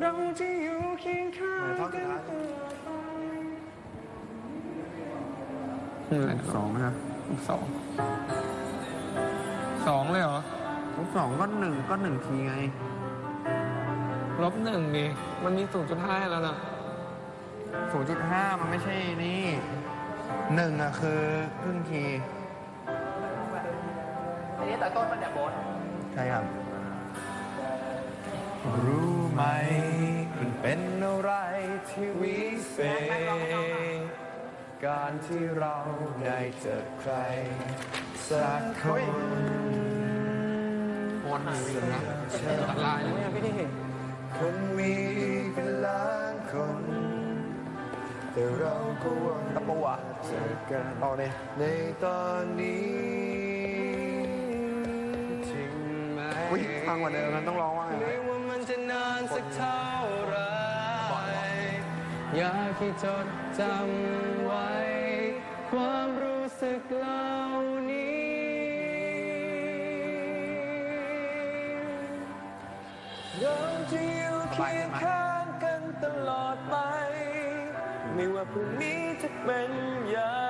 เราจะอยู่เคียงข้างไหนท่อนสุกัดนท้ายตลอดไปสองนะสองสองเลยเหรอทุกสองก็หนึ่งก็หนึ่งทีไง ลบหนึ่งดิ มันมีศูนย์จุดห้าแล้วนะ0.5มันไม่ใช่นี่หนึ่งอะคือครึ่งทีอันนี้แต่ต้นมันเนี่ยโบนใช่ครับรู้ ไหม มันเป็นอะไรที่วิเศษ การที่เราได้เจอใคร สักคนโอนหนึ่งอยู่นะตัดลายนะเนี่ยพี่ที่เห็นคนมีเป็นล้านคน แต่เราก็หวังตะปูอะเจอกันเอาเลยในตอนนี้ทิ้งไหมอุ้ยฟังกว่าเดิมมันต้องร้องว่าไง จะนานสักเท่าไหรอยากให้จดจำไว้ ความรู้สึกเหล่านี้ เราจะอยู่เคียงข้างกันตลอดไป ไม่ว่าพรุ่งนี้จะเป็นอย่าง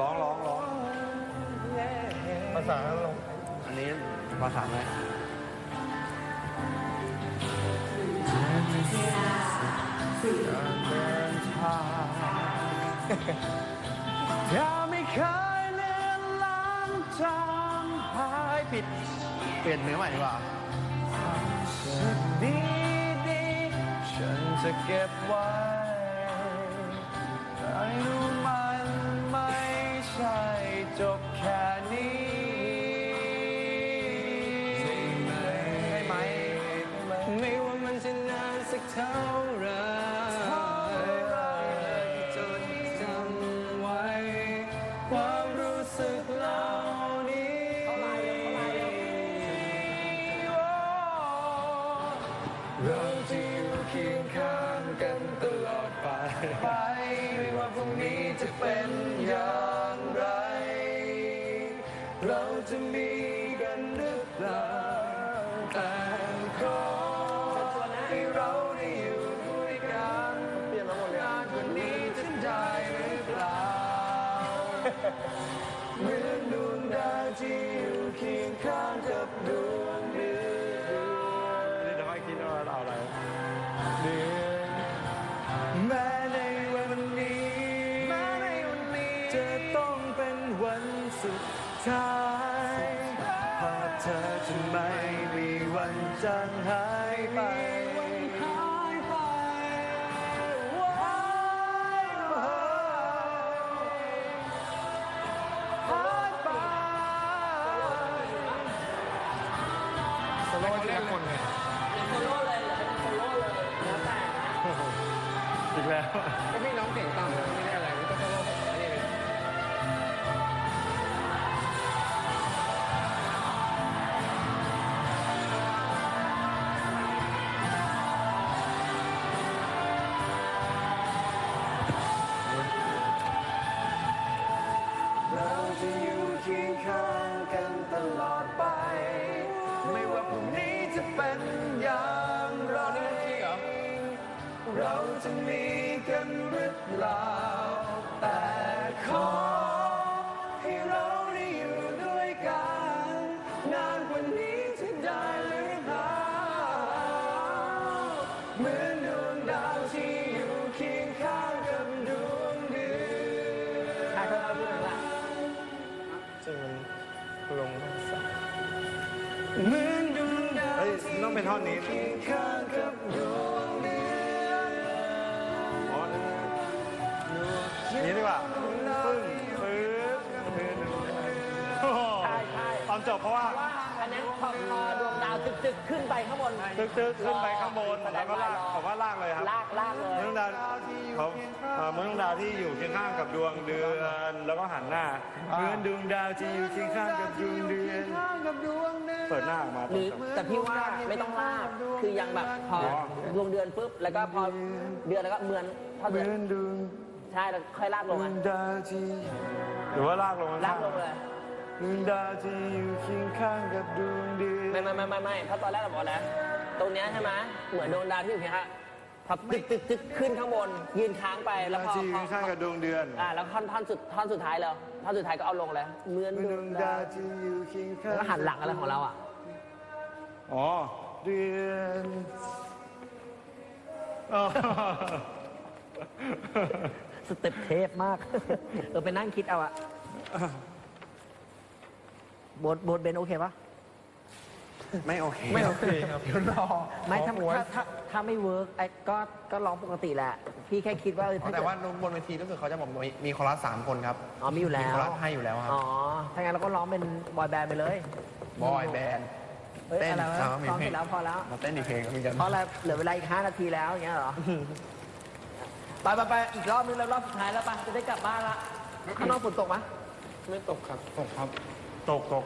ร้องร้องร้องภาษาลงอันนี้ภาษาอะไรถ้าไม่เคยเลือนลางจำหายผิด เปลี่ยนเนื้อใหม่ดีกว่าดีดีฉันจะเก็บไว้ เท่าไรจดจำไว้ ความรู้สึกเหล่านี้เราจะอยู่เคียงข้างกันตลอดไปไปไม่ว่าพรุ่งนี้จะเป็นอย่างไร เราจะมี โซโล่ทีละคนเลยอีกแล้ว ก็พี่น้องเสียงต่ำไม่ได้อะไรนี่ก็โซโล่ เหมือนดวงดาวที่อยู่เคียงข้างกับดวงเดือนจริงมันลงสายเหมือนดวงดาวเฮ้ยต้องเป็นท่อนนี้เคียงข้างกับดวงเดือนอ๋อนี่ดีกว่าปึ้งปึ๊บปึ๊บโอ้โหตอนจบเพราะว่า อันนั้นพอพอดวงดาวตึกๆขึ้นไปข้างบนตึกๆขึ้นไปข้างบนแล้วก็ลากผมว่าลากเลยครับลากลากเลยมนุษย์ดาวเขาเอ่อมนุษย์ดาวที่อยู่เคียงข้างกับดวงเดือนแล้วก็หันหน้าเหมือนดวงดาวที่อยู่เคียงข้างกับดวงเดือนเปิดหน้าออกมาหรือแต่พี่ว่าไม่ต้องลากคือยังแบบพอดวงเดือนปุ๊บแล้วก็พอเดือนแล้วก็เหมือนพอเหเดืมือนอนดวงใช่แล้วค่อยลากลดงวอะงดาวที่หรือว่าลากลงลากลงเลย ดวงดาวที่อยู่เคียงข้างกับดวงเดือนไม่ไม่ไม่ไม่ไม่เพราะตอนแรกเราบอกแล้ว ตรงเนี้ยใช่ไหมเหมือนดวงดาวที่อยู่เพียงแค่พอตึกตึกตึกขึ้นข้างบน ยืนค้างไปแล้วพอที่อยู่พอเคียงข้างกับดวงเดือนอ่าแล้วท่อนท่อนสุดท่อนสุดท้ายเลยท่อนสุดท้ายก็เอาลงเลยเหมือนเหมือนดดววงงดาดาววที่อยู่เคียงข้างแล้วก็หันหลังอะไรของเราอะอ๋อเดือนอ๋อสเต็ปเทพมาก เออไปนั่งคิดเอาอะ บทบทเบนโอเคปะไม่โอเคไม่โอเคครับเดี๋ยวรอไม่ถ้าขอถ้าถ้าถ้าไม่เวิร์กไอ้ก็ก็ร้องปกติแหละ พี่แค่คิดว่าเอออ๋อถ้าแต่เกิดว่าบนเวทีรู้สึกเขาจะบอกมีมีคอรัสสามคนครับ อ๋อมีอยู่แล้มีวคอรัสให้อยู่แล้วครับ อ๋อถ้างั้นเราก็ร้องเป็นบอยแบนด์ไปเลยบอยแบนด์ เอ้ยเต้นอะไรวะครับมีร้องเพลเสงร็จแล้วพอแล้ว มาเต้นอีกเพลงเหมือนกันเพราะอะไรเหลือเวลาอีกห้านาทีแล้วอย่างเงี้ยเหรอ ไปไปไปอีกรอบนึงแล้วรอบสุดท้ายแล้วปะจะได้กลับบ้านละข้างนอกฝนตกไหมไม่ตกครับตกครับ ตกตก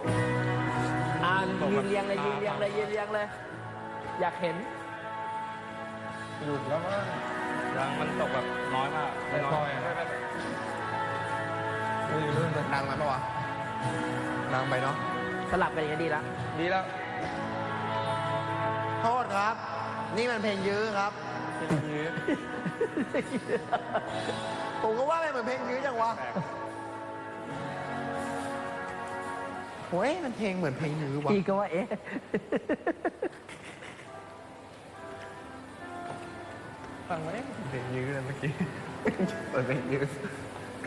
อ่ายืนเรียงเลยยืนเรียงเลยยืนเรียงเลย อยากเห็นหยุดแล้วมั้งยังมันตกแบบน้อยมากไม่ค่อยอะไม่รู้เรื่องเลยดังไหมปะวะดังไปเนาะ สลับกันอย่างนี้ยดีละดีแล้ว โทษครับ นี่มันเพลงยื้อครับยืดผมก็ว่าไม่เหมือนเพลงยื้อจังวะ โอ้ยมันเพลงเหมือนเพลงยื้อวะพี่ก็ว่าเอ๊ะ ฟังไหมเพลงยื้อเลยเมื่อกี้เปิดเพลงยื้อ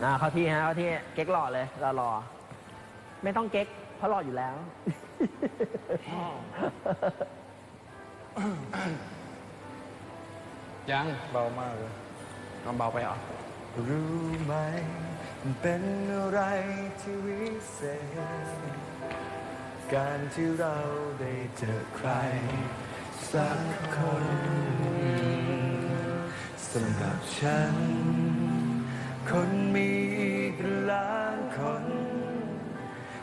อ่าเข้าที่ฮะเข้าที่เก๊กหล่อเลยรอรอไม่ต้องเก๊กเพราะหล่ออยู่แล้ว ยังเบามากเลยเอาเบาไปเหรอ รู้ไหม เป็นอะไรที่วิเศษ การที่เราได้เจอใคร สักคนสำหรับฉัน คนมีอีกล้านคน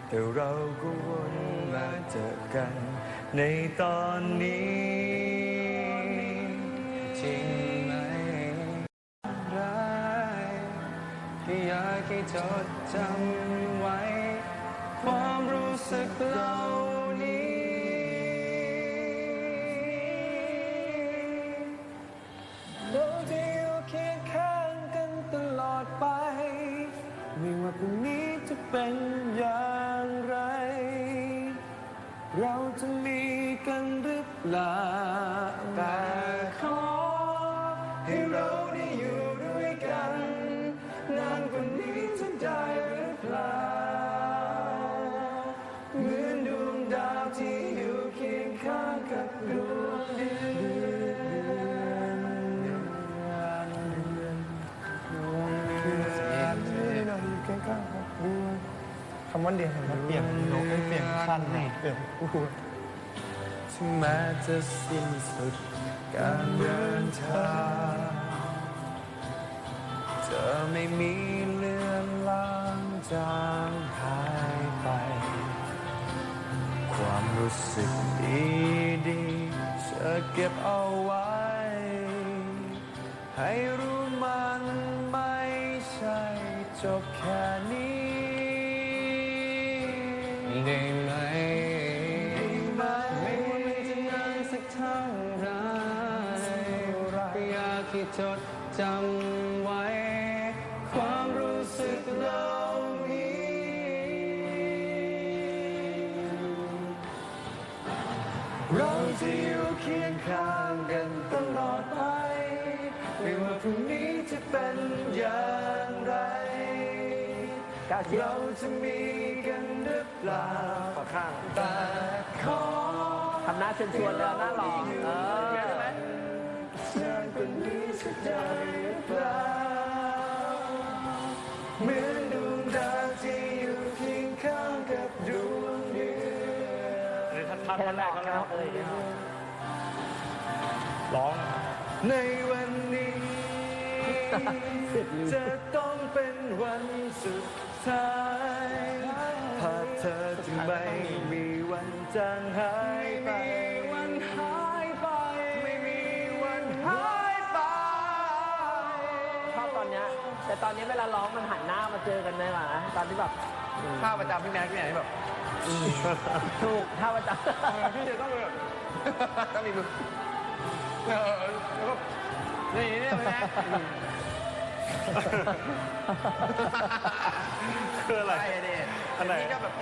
แต่เราก็วนมาเจอกัน ในตอนนี้ จริงไหม ให้จดจำไว้ ความรู้สึกเหล่านี้ เราจะอยู่เคียงข้างกันตลอดไป ไม่ว่าพรุ่งนี้จะเป็น ข้างกับดวงเดือนดวงเดือนเราอยู่เคียงข้างกับดวงคำว่าเดียวมันเปลี่ยนโน้ตเปลี่ยนขั้นเปลี่ยนพูดถึงแม้จะสิ้นสุดการเดินทางจะไม่มีเลือนลางจาง รู้สึกดีดีจะเก็บเอาไว้ ให้รู้มันไม่ใช่จบแค่นี้ได้ไหมได้ไหมไม่ว่ามันจะนานสักเท่าไรอยากที่จดจำไว้ ความรู้สึกเหล่า จะอยู่เคียงข้างกันตลอดไป ไม่ว่าพรุ่งนี้จะเป็นอย่างไรก้าวเชียวเราจะมีกันหรือเปล่าขอข้างแต่ขอทำหน้าเชิญชวนเลยหน้าหล่อเออนานกว่านี้จะได้หรือเปล่าเหมือนดวงดาวที่อยู่เคียงข้า ร้องในวันนี้จะต้องเป็นวันสุดท้ายภาพเธอจึงไม่มีวันจางหายไปวันหายไป ไม่มีวันหายไป ชอบตอนเนี้ยแต่ตอนนี้เวลาร้องมันหันหน้ามาเจอกันไหมวะตอนที่แบบภาพประจำพี่แม็กซ์พี่ไหนแบบถูกถ้ามันจะพี่จะต้องแบบต้องมีมือ เออแล้วก็นี่เนี่ยพี่แม็กซ์คืออะไรเนี่ยอันไหน ก็แบบ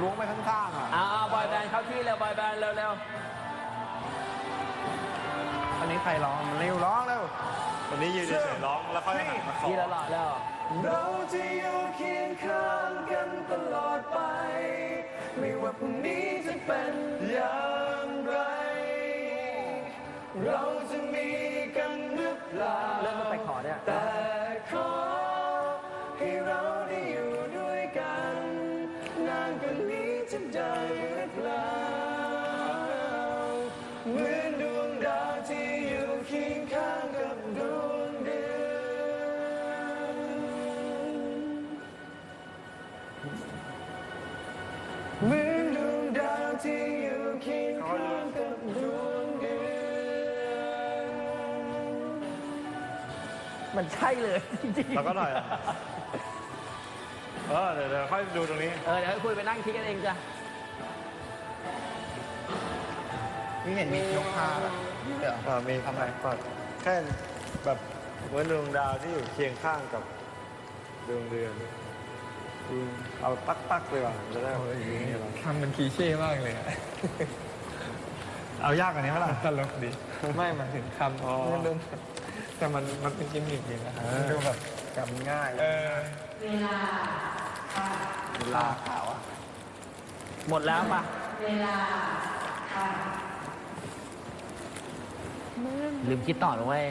ล้วงไปข้างๆอะ อ่าบอยแบนด์เข้าที่เร็วบอยแบนด์เร็วเร็วอันนี้ใครร้องมันเร็วร้องเร็ว วันนี้ยืนเฉยๆร้องแล้วค่อยหันมาขอทีละหลอดแล้ว เราจะอยู่เคียงข้างกันตลอดไป ไม่ว่าพรุ่งนี้จะเป็นอย่างไร เราจะมีกันหรือเปล่าเริ่มมาไปขอเนี่ย มันใช่เลยจริงๆแล้วก็หน่อยเออเดี๋ยวเดี๋ยวค่อยดูตรงนี้ เออเดี๋ยวให้คุยไปนั่งคิดกันเองจ้ะนี่เห็นมียกพาแบบเดี๋ยวอ่ามีทำไมก็แค่แบบเหมือนดวงดาวที่อยู่เคียงข้างกับดวงเดือนอืมเอาปักปักๆเลยว่ะจะได้เอาอย่างนี้เหรอคำมันคลีเช่มากเลยอะเอายากกว่านี้ไหมล่ะ ตลกดี ไม่หมายถึงคำอ๋อไม่รู้ แต่มันมันเป็นกิมมิคดีนะมันดูแบบจำง่ายเออเวลาขาวอะหมดแล้วป่ะลืมคิดต่อเลยเว้ย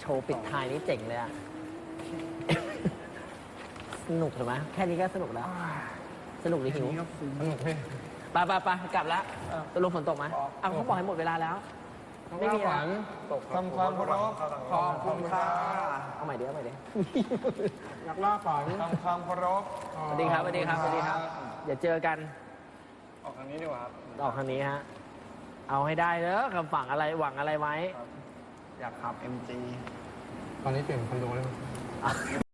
โชว์ปิดท้ายนี้เจ๋งเลยอะสนุกถูกไหมแค่นี้ก็สนุกแล้ว สนุกหรือหิวสนุกพี่ไปไปไปกลับแล้วตกลงฝนตกไหมเอาเขาบอกให้หมดเวลาแล้ว ไม่มีหแล้ววานทำความเคารพขอบคุณค่ะเอาใหม่เดี๋ยวเอาใหม่เดี๋ยวนักล่าฝันทำความเคารพสวัสดีครับสวัสดีครับสวัสดีครับเดี๋ยวเจอกัน ออกทางนี้ดีกว่าครับออกทางนี้ฮะเอาให้ได้เนอะคำฝังอะไรหวังอะไรไว้ อยากขับ MG ตอนนี้เปลี่ยนคอนโดแล้ว